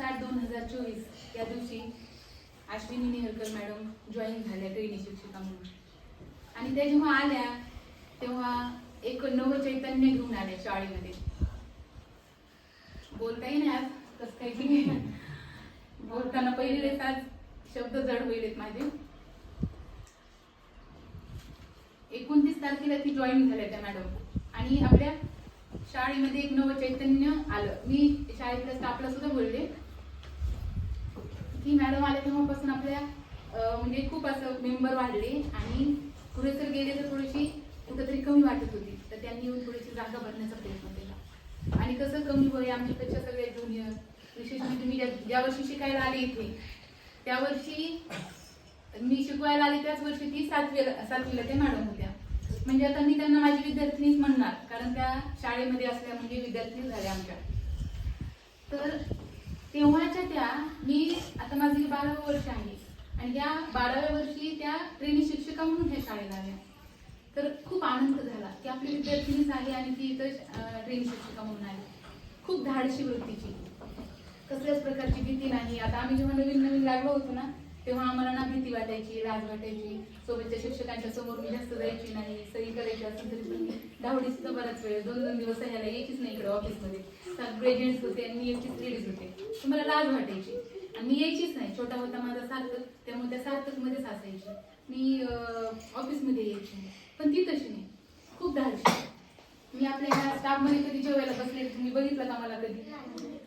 आठ दोन हजार चोवीस या दिवशी अश्विनी नेहरकर मॅडम जॉईन झाल्या ट्रेनी शिक्षिका म्हणून आणि त्या जेव्हा आल्या तेव्हा एक नवचैतन्य घेऊन आल्या शाळेमध्ये. बोलताही नाही आज? कसं काही की बोलताना पहिले आज शब्द जड होईल माझे. एकोणतीस तारखेला ती जॉईन झाल्या त्या मॅडम. आणि आपल्या शाळेमध्ये एक नवं चैतन्य आलं. मी शाळेतल्या स्टाफला सुद्धा बोलले की मॅडम आल्या तेव्हापासून आपल्या म्हणजे खूप असं मेंबर वाढले आणि पुढे तर गेले तर थोडीशी कुठंतरी कमी वाटत होती. तर त्यांनी येऊन थोडीशी जागा भरण्याचा प्रयत्न केला. आणि कसं कमी वय आमच्यापेक्षा सगळे ज्युनियर विशेष म्हणजे मी ज्या- ज्या वर्षी शिकायला आले इथे त्या वर्षी मी शिकवायला आले त्याच वर्षी ती सातवीला सातवीला त्या मॅडम होत्या. म्हणजे आता मी त्यांना माझी विद्यार्थिनीच म्हणणार कारण त्या शाळेमध्ये असल्या म्हणजे विद्यार्थी झाल्या आमच्या. तर तेव्हाच्या त्या मी आता माझे बारावं वर्ष आहे. आणि या बाराव्या वर्षी त्या ट्रेनी शिक्षिका म्हणून ह्या शाळेला आल्या. तर खूप आनंद झाला की आपली विद्यार्थिनीच आहे आणि ती इथं ट्रेनी शिक्षिका म्हणून आली. खूप धाडशी वृत्तीची. कसल्याच प्रकारची भीती नाही. आता आम्ही जेव्हा नवीन नवीन लागलो होतो ना तेव्हा आम्हाला ना भीती वाटायची राग वाटायची. सोबतच्या शिक्षकांच्या समोर मी जास्त जायची नाही सही करायची असेल तरी पण धावडी सुद्धा बराच वेळ दोन दोन दिवस ह्याला यायचीच नाही इकडे ऑफिसमध्ये. सगळे जेंट्स होते आणि मी एकटीच लेडीज होते. मला लाज वाटायची. आणि मी यायचीच नाही. छोटा होता माझा सार्थक त्यामुळे त्या सार्थकमध्येच असायची. मी ऑफिसमध्ये यायची पण ती तशी नाही. खूप धाडशी. मी आपल्या स्टाफमध्ये कधी जेवायला बसले तुम्ही बघितलं का मला कधी?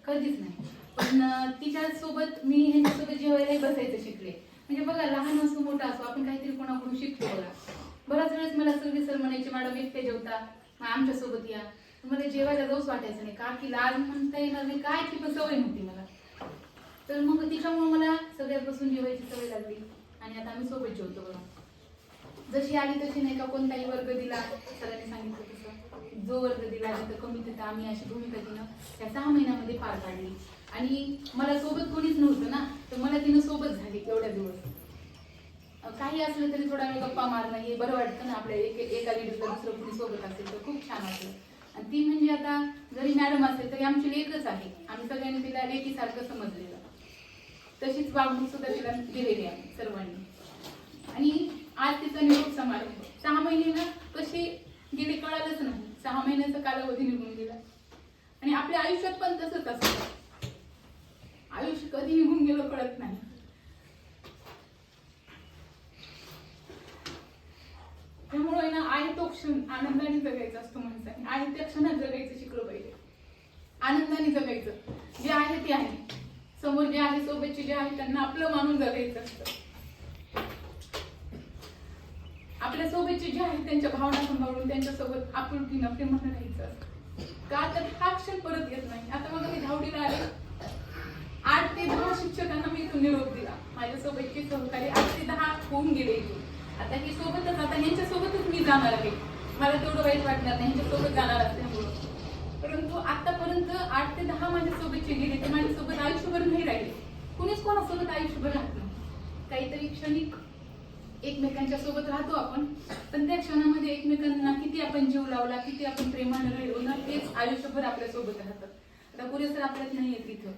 कधीच नाही. पण तिच्यासोबत तिच्या सोबत मी ह्यांच्यासोबत जेवायलाही बसायचं शिकले म्हणजे बघा लहान असो मोठा असो आपण काहीतरी कोणाकडून शिकतो बघा. बऱ्याच वेळेस मला सगळी सर म्हणायचे मॅडम एकटे जेवता मग आमच्यासोबत या. मला जेवायला जाऊच वाटायचं नाही का की लाज म्हणता येणार नाही काय ती पण सवय नव्हती मला. तर मग तिच्यामुळे मला सगळ्यापासून जेवायची सवय लागली आणि आता आम्ही सोबत जेवतो बघा. जशी आली तशी नाही का कोणताही वर्ग दिला सरांनी सांगितलं जो वर्ग दिला तिथं कमी तिथं आम्ही अशी भूमिका तिनं त्या सहा महिन्यामध्ये पार पाडली. आणि मला सोबत कोणीच नव्हतं ना तर मला तिनं सोबत झाली एवढ्या दिवस. काही असलं तरी थोडा वेळ गप्पा मारणं हे बरं वाटतं ना आपल्या एक एका लेडीजला दुसरं कुणी सोबत असेल तर खूप छान असेल आणि ती म्हणजे आता जरी मॅडम असेल तरी आमची लेखच आहे. आम्ही सगळ्यांनी तिला लेकीसारखं समजलेलं. तशीच वागणूक सुद्धा तिला दिलेली आहे सर्वांनी. आणि आज तिचा निरोप समारंभ. सहा महिने ना कसे गेले कळालं नाही सहा महिन्याचा कालावधी निघून गेला. आणि आपल्या आयुष्यात पण तसंच असतं. आयुष्य कधी निघून गेलं कळत नाही. त्यामुळे ना आहे तो क्षण आनंदाने जगायचा असतो माणसाने आहे त्या क्षणात जगायचं शिकलं पाहिजे. आनंदाने जगायचं. जे आहे ते आहे. समोर जे आहे सोबतचे जे आहे त्यांना आपलं मानून जगायचं असतं. आपल्या सोबतचे जे आहेत त्यांच्या भावना सांभाळून त्यांच्यासोबत आपुलकीनं प्रेमानं राहायचं असतं. का तर हा क्षण परत येत नाही. आता मग मी धावडीला आले. आठ ते दहा शिक्षकांना मी इथून निरोप दिला. माझ्यासोबतचे सहकारी आठ ते दहा होऊन गेले आता हे सोबतच आता यांच्यासोबतच मी जाणार आहे. मला तेवढं वाईट वाटणार नाही यांच्यासोबत जाणार असल्यामुळं. परंतु आतापर्यंत आठ ते दहा माझ्यासोबतचे गेले ते माझ्यासोबत आयुष्यभर नाही राहिले. कुणीच कोणासोबत आयुष्यभर राहत नाही. काहीतरी क्षणिक एकमेकांच्या सोबत राहतो आपण. पण त्या क्षणामध्ये एकमेकांना किती आपण जीव लावला किती आपण प्रेमानं राहिलो ना तेच आयुष्यभर आपल्यासोबत राहतात आता कुरे सर आपल्यात नाही आहेत तिथं.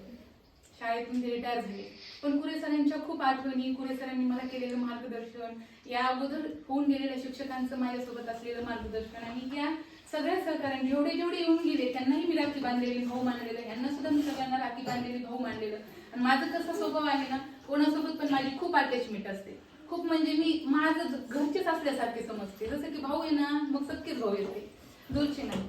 शाळेतून ते रिटायर झाले. पण कुरे सरांच्या खूप आठवणी कुरे सरांनी मला केलेलं मार्गदर्शन या अगोदर होऊन गेलेल्या शिक्षकांचं माझ्यासोबत असलेलं मार्गदर्शन आणि या सगळ्या सहकार्यांनी जेवढे जेवढे येऊन गेले त्यांनाही मी राखी बांधलेली भाऊ मानलेलं यांना सुद्धा मी सगळ्यांना राखी बांधलेली भाऊ मानलेलं. आणि माझं कसं स्वभाव आहे ना कोणासोबत पण माझी खूप अटॅचमेंट असते. खूप म्हणजे मी माझं घरचेच असल्यासारखे समजते. जसं की भाऊ आहे ना मग सख्खेच भाऊ येते. दूरचे नाही.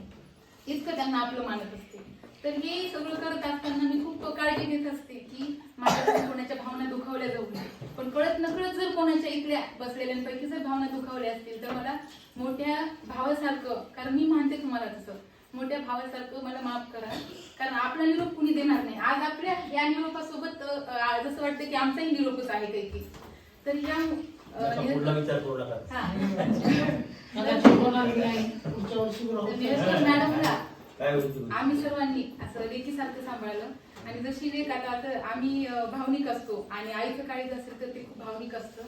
इतकं त्यांना आपलं मानत असते. तर हे सगळं करत असताना मी खूप काळजी घेत असते की माझ्या कोणाच्या भावना दुखावल्या जाऊ नये. पण कळत नकळत जर कोणाच्या इकड्या बसलेल्यांपैकी जर भावना दुखावल्या असतील तर मला मोठ्या भावासारखं कारण मी मानते तुम्हाला तसं मोठ्या भावासारखं मला माफ करा. कारण आपला निरोप कुणी देणार नाही. आज आपल्या या निरोपासोबत जसं वाटतं की आमचाही निरोपच आहे काही की तर या पुढला विचार करू नका. हा. निरंजन मॅडमला. काय होईल आम्ही सर्वांनी असं लेकीसारखं सांभाळलं. आणि जशी लेख आता आता आम्ही अं, भावनिक असतो आणि आईचं काळीज असेल तर ते खूप भावनिक असतं.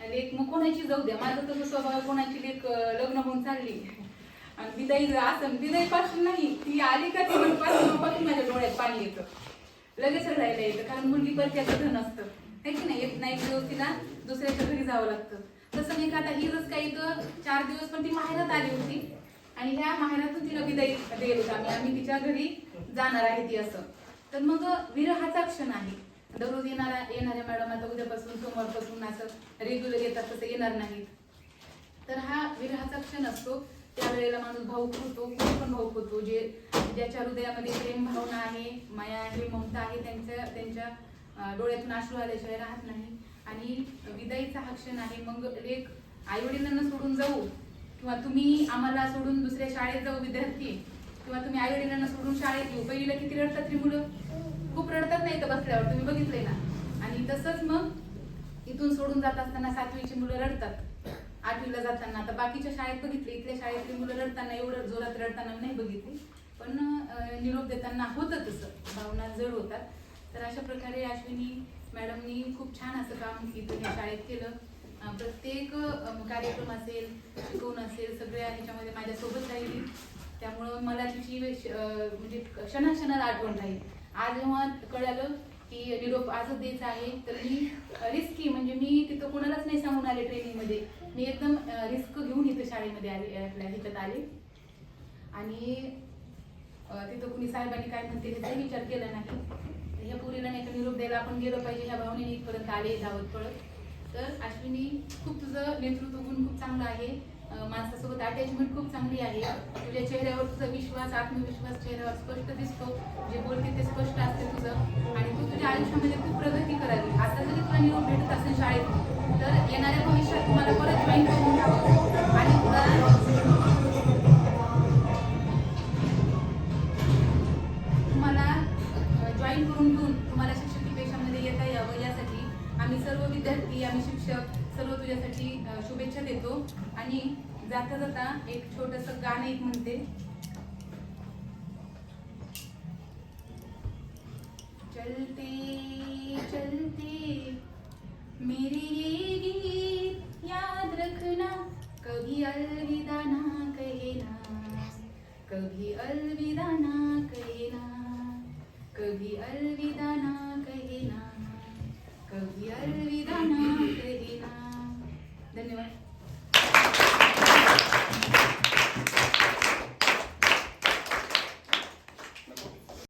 आणि लेख मग कोणाची जाऊ द्या. माझं तसं स्वभाव आहे, कोणाची लेख अं, लग्न होऊन चालली. आणि विदाई असं विदाई पासून नाही ती आली का ती पासून पासून माझ्या डोळ्यात पाणी येतं. लगेच राहायला येतं कारण मुलगी परत्याचं धन असतं. आहे की नाही? एक ना एक दिवस तिला दुसऱ्याच्या घरी जावं लागतं. तसं नाही का आता ही जस काही तर चार दिवस पण ती माहेरात आली होती. आणि ह्या माहेरातून तिला विदाई देत होता. आम्ही आम्ही तिच्या घरी जाणार आहे ती असं. तर मग विरहाचा क्षण आहे. दररोज येणारा येणाऱ्या मॅडम आता उद्यापासून सोमवारपासून असं रेग्युलर येतात तसं येणार नाहीत. तर हा विरहाचा क्षण असतो. त्यावेळेला माणूस भाऊक होतो कोण पण भाऊक होतो. जे ज्याच्या हृदयामध्ये प्रेम भावना आहे माया आहे ममता आहे त्यांच्या त्यांच्या डोळ्यातून अश्रू आल्याशिवाय राहत नाही. आणि विदाईचा हा क्षण आहे. मग एक आईवडिलांना सोडून जाऊ किंवा तुम्ही आम्हाला सोडून दुसऱ्या शाळेत जाऊ विद्यार्थी. किंवा तुम्ही आईवडिलांना सोडून शाळेत येऊ. पहिलीला किती रडतात ती मुलं? खूप रडतात नाही तर बसल्यावर. तुम्ही बघितलंय ना? आणि तसंच मग इथून सोडून जात असताना सातवीची मुलं रडतात. आठवीला जाताना. आता बाकीच्या शाळेत बघितले. इथल्या शाळेतली मुलं रडताना एवढं जोरात रडताना नाही बघितली. पण निरोप देताना होतं तसं. भावना जड होतात. तर अशा प्रकारे अश्विनी मॅडमनी खूप छान असं काम इथं शाळेत केलं. प्रत्येक कार्यक्रम असेल शिकवून असेल सगळ्या ह्याच्यामध्ये माझ्यासोबत राहिली. त्यामुळं मला तिची म्हणजे क्षणाक्षणाला आठवण राहील. आज जेव्हा कळालं की निरोप आजच द्यायचा आहे तर मी रिस्की म्हणजे मी तिथं कोणालाच नाही सांगून आले ट्रेनिंगमध्ये. मी एकदम रिस्क घेऊन इथं शाळेमध्ये आले आपल्या ह्याच्यात आले. आणि तिथं कुणी साहेबांनी काय म्हणते ह्याचाही विचार केला नाही. ह्या पुरीला नाही का निरोप द्यायला आपण गेलो पाहिजे ह्या भावनेने इथपर्यंत आले धावत पळत. तर अश्विनी खूप तुझं नेतृत्व गुण खूप चांगलं आहे. माणसासोबत अटॅचमेंट खूप चांगली आहे. तुझ्या चेहऱ्यावर तुझा विश्वास आत्मविश्वास चेहऱ्यावर स्पष्ट दिसतो. जे बोलते ते स्पष्ट असते तुझं. आणि तू तुझ्या आयुष्यामध्ये खूप प्रगती करावी. आता जरी तुला निरोप भेटत असेल शाळेत तर येणाऱ्या भविष्यात तुम्हाला परत जॉईन करून घ्यावं. आणि तुला विद्यार्थी आम्ही शिक्षक सर्व तुझ्यासाठी शुभेच्छा देतो. आणि जाता जाता एक छोटस गाणं एक म्हणते. चलते चलते मेरी ये